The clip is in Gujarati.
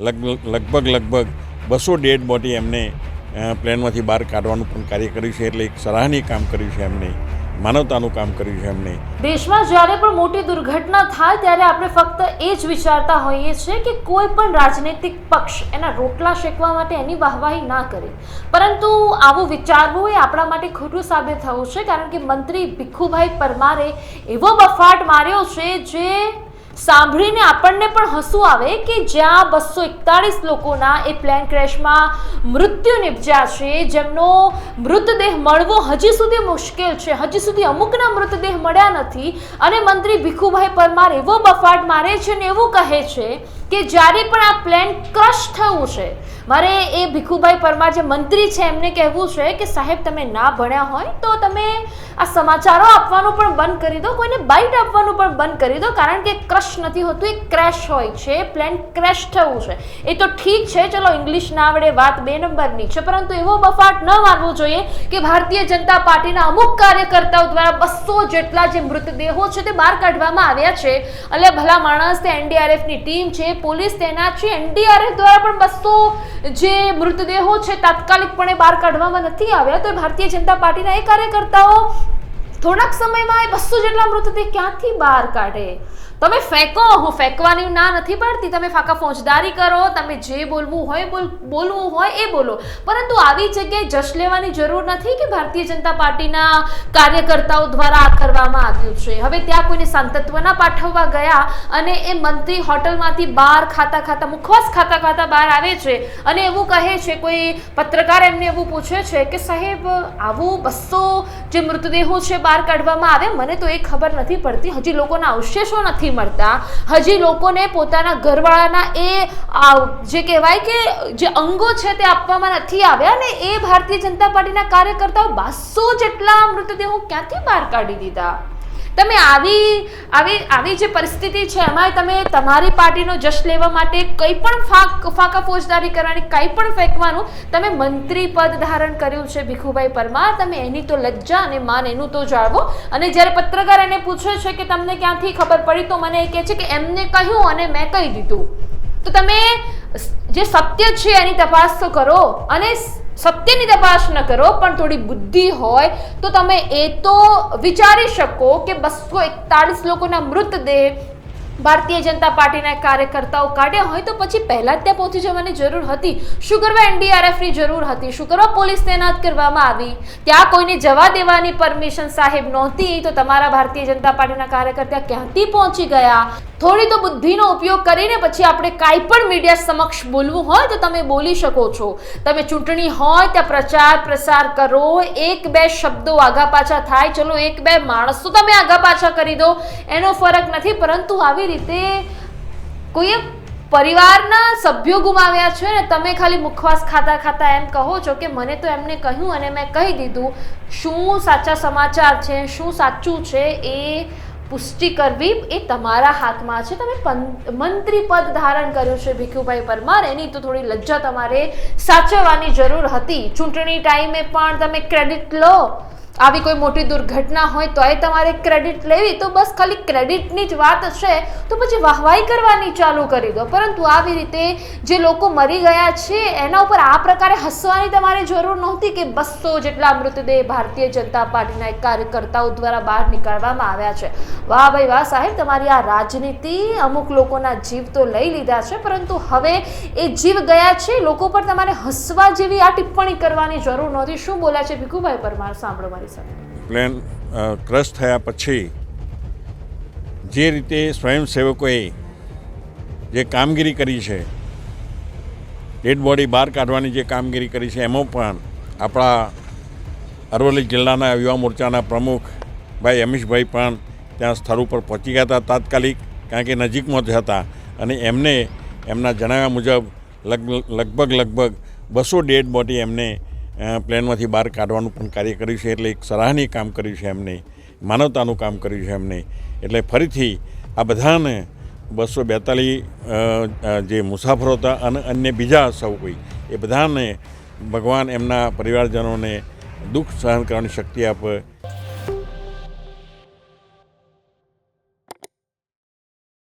લગ, લગભગ લગભગ બસો ડેડ બોડી એમને પ્લેનમાંથી બહાર કાઢવાનું પણ કાર્ય કર્યું છે એટલે એક સરાહનીય કામ કર્યું છે એમને, માનવતાનું કામ કર્યું છે એમને. દેશમાં જ્યારે પણ મોટી દુર્ઘટના થાય ત્યારે આપણે ફક્ત એ જ વિચારતા હોઈએ છીએ કે કોઈ પણ રાજનૈતિક પક્ષ એના રોટલા શેકવા માટે એની વાહવાહી ના કરે. પરંતુ આવું વિચારવું એ આપણા માટે ખોટું સાબિત થયું છે, કારણ કે મંત્રી ભીખુભાઈ પરમારે એવો બફાટ માર્યો છે જે સાંભળીને આપણને પણ હસવું આવે કે જ્યાં બસો એકતાળીસ લોકોના એ પ્લેન ક્રેશમાં મૃત્યુ નિપજ્યા છે, જેમનો મૃતદેહ મળવો હજી સુધી મુશ્કેલ છે. હજી સુધી અમુકના મૃતદેહ મળ્યા નથી અને મંત્રી ભીખુભાઈ પરમાર એવો બફાટ મારે છે ને એવું કહે છે કે જ્યારે પણ આ પ્લેન ક્રશ થયું છે, મારે એ ભીખુભાઈ પરમાર જે મંત્રી છે, એમને કહેવું છે કે સાહેબ, તમે ના ભણ્યા હોય તો તમે આ સમાચારો આપવાનું પણ બંધ કરી દો, કોઈને બાઇટ આપવાનું પણ બંધ કરી દો, કારણ કે ક્રશ નથી હોતું, એ ક્રેશ હોય છે પ્લેન ક્રેશ થવું છે. એ તો ઠીક છે, ચલો ઇંગ્લિશ ના આવડે વાત બે નંબરની છે, પરંતુ એવો બફાટ ન માનવો જોઈએ કે ભારતીય જનતા પાર્ટીના અમુક કાર્યકર્તાઓ દ્વારા બસો જેટલા જે મૃતદેહો છે તે બહાર કાઢવામાં આવ્યા છે. એટલે ભલા માણસ, તે એનડીઆરએફની ટીમ છે પોલીસ તૈનાત છે એનડીઆરએફ દ્વારા પણ બસો જે મૃતદેહો છે તાત્કાલિકપણે બહાર કાઢવામાં નથી આવ્યા. તો ભારતીય જનતા પાર્ટીના એ કાર્યકર્તાઓ થોડાક સમયમાં એ બસો જેટલા મૃતદેહ ક્યાંથી બહાર કાઢે? તમે ફેંકો, હું ફેંકવાની ના નથી પાડતી. તમે ફાકા ફોજદારી કરો, તમે જે બોલવું હોય બોલવું હોય એ બોલો. પરંતુ આવી જગ્યાએ જશ લેવાની જરૂર નથી કે ભારતીય જનતા પાર્ટીના કાર્યકર્તાઓ દ્વારા આ કરવામાં આવ્યું છે? હવે ત્યાં કોઈને સાંતત્વના પાઠવવા ગયા અને એ મંત્રી હોટલમાંથી બહાર ખાતા ખાતા, મુખવાસ ખાતા ખાતા બહાર આવે છે અને એવું કહે છે, કોઈ પત્રકાર એમને એવું પૂછે છે કે સાહેબ, આવું બસો જે મૃતદેહો છે બહાર કાઢવામાં આવે, મને તો એ ખબર નથી પડતી. હજી લોકોના અવશેષો નથી મળતા. હજી લોકોને પોતાના ઘરવાળાના એ જે કહેવાય કે, જે અંગો છે તે આપવામાં નથી આવ્યા અને એ ભારતીય જનતા પાર્ટીના કાર્યકર્તાઓ બસો જેટલા મૃતદેહો ક્યાંથી બહાર કાઢી દીધા? તમે આવી આવી આવી જે પરિસ્થિતિ છે એમાં તમે તમારી પાર્ટીનો જશ લેવા માટે કંઈ પણ ફાક, ફાકા ફોજદારી કરવાની, કંઈ પણ ફેંકવાનું તમે મંત્રી પદ ધારણ કર્યું છે ભીખુભાઈ પરમાર. તમે એની તો લજ્જા અને માન એનું તો જાળવો. અને જ્યારે પત્રકાર એને પૂછે છે કે તમને ક્યાંથી ખબર પડી, તો મને એ કહે છે કે એમને કહ્યું અને મેં કહી દીધું. તો તમે જે સત્ય છે એની તપાસ તો કરો અને સત્યની તપાસ ન કરો, પણ થોડી બુદ્ધિ હોય, તો તમે એ તો વિચારી શકો કે બસો એકતાળીસ લોકોના મૃતદેહ ભારતીય જનતા પાર્ટીના કાર્યકર્તાઓ કાઢ્યા હોય તો પછી પહેલા ત્યાં પહોંચી જવાની જરૂર હતી. શું કરવા એનડીઆરએફની જરૂર હતી? શું કરવા પોલીસ તૈનાત કરવામાં આવી? ત્યાં કોઈને જવા દેવાની પરમિશન સાહેબ નહોતી, તો તમારા ભારતીય જનતા પાર્ટીના કાર્યકર્તા ક્યાંથી પહોંચી ગયા? થોડી તો બુદ્ધિનો ઉપયોગ કરીને પછી આપણે કાંઈ પણ મીડિયા સમક્ષ બોલવું હોય તો તમે બોલી શકો છો. તમે ચૂંટણી હોય ત્યાં પ્રચાર પ્રસાર કરો, એક બે શબ્દો આગા પાછા થાય, ચલો એક બે માણસો તમે આગા પાછા કરી દો, એનો ફરક નથી. પરંતુ આવી રીતે કોઈએ પરિવારના સભ્યો ગુમાવ્યા છે ને તમે ખાલી મુખવાસ ખાતા ખાતા એમ કહો છો કે મને તો એમને કહ્યું અને મેં કહી દીધું. શું સાચા સમાચાર છે, શું સાચું છે એ પુષ્ટિ કરવી એ તમારા હાથમાં છે. તમે મંત્રી પદ ધારણ કર્યું છે ભીખુભાઈ પરમાર. એની તો થોડી લજ્જા તમારે સાચવવાની જરૂર હતી. ચૂંટણી ટાઈમે પણ તમે ક્રેડિટ લો. આવી કોઈ મોટી દુર્ઘટના હોય તો એ તમારે ક્રેડિટ લેવી. તો બસ ખાલી ક્રેડિટની જ વાત છે. તો પછી વાહવાઈ કરવાની ચાલુ કરી દો. પરંતુ આવી રીતે જે લોકો મરી ગયા છે, એના ઉપર આ પ્રકારે હસવાની તમારે જરૂર નહોતી કે બસો જેટલા મૃતદેહ ભારતીય જનતા પાર્ટીના કાર્યકર્તાઓ દ્વારા બહાર નીકાળવામાં આવ્યા છે. વાહ ભાઈ વાહ સાહેબ, તમારી આ રાજનીતિ અમુક લોકોના જીવ તો લઈ લીધા છે, પરંતુ હવે એ જીવ ગયા છે, લોકો પર તમારે હસવા જેવી આ ટિપ્પણી કરવાની જરૂર નહોતી. શું બોલ્યા છે ભીખુભાઈ પરમાર? સાંભળો મારી પ્લેન ક્રશ થયા પછી જે રીતે સ્વયંસેવકોએ જે કામગીરી કરી છે, ડેડ બોડી બહાર કાઢવાની જે કામગીરી કરી છે, એમાં પણ આપણા અરવલ્લી જિલ્લાના યુવા મોરચાના પ્રમુખ ભાઈ અમીશભાઈ પણ ત્યાં સ્થળ ઉપર પહોંચી ગયા હતા તાત્કાલિક, કારણ કે નજીકમાં જ હતા અને એમને એમના જણાવ્યા મુજબ લગભગ લગભગ બસો ડેડ બોડી એમને પ્લેનમાંથી બહાર કાઢવાનું પણ કાર્ય કર્યું છે, એટલે એક સરાહનીય કામ કર્યું છે એમને, માનવતાનું કામ કર્યું છે એમને. એટલે ફરીથી આ બધાને બસો બેતાલીસ જે મુસાફરો હતા અને અન્ય બીજા સૌ કોઈ, એ બધાને ભગવાન એમના પરિવારજનોને દુઃખ સહન કરવાની શક્તિ આપે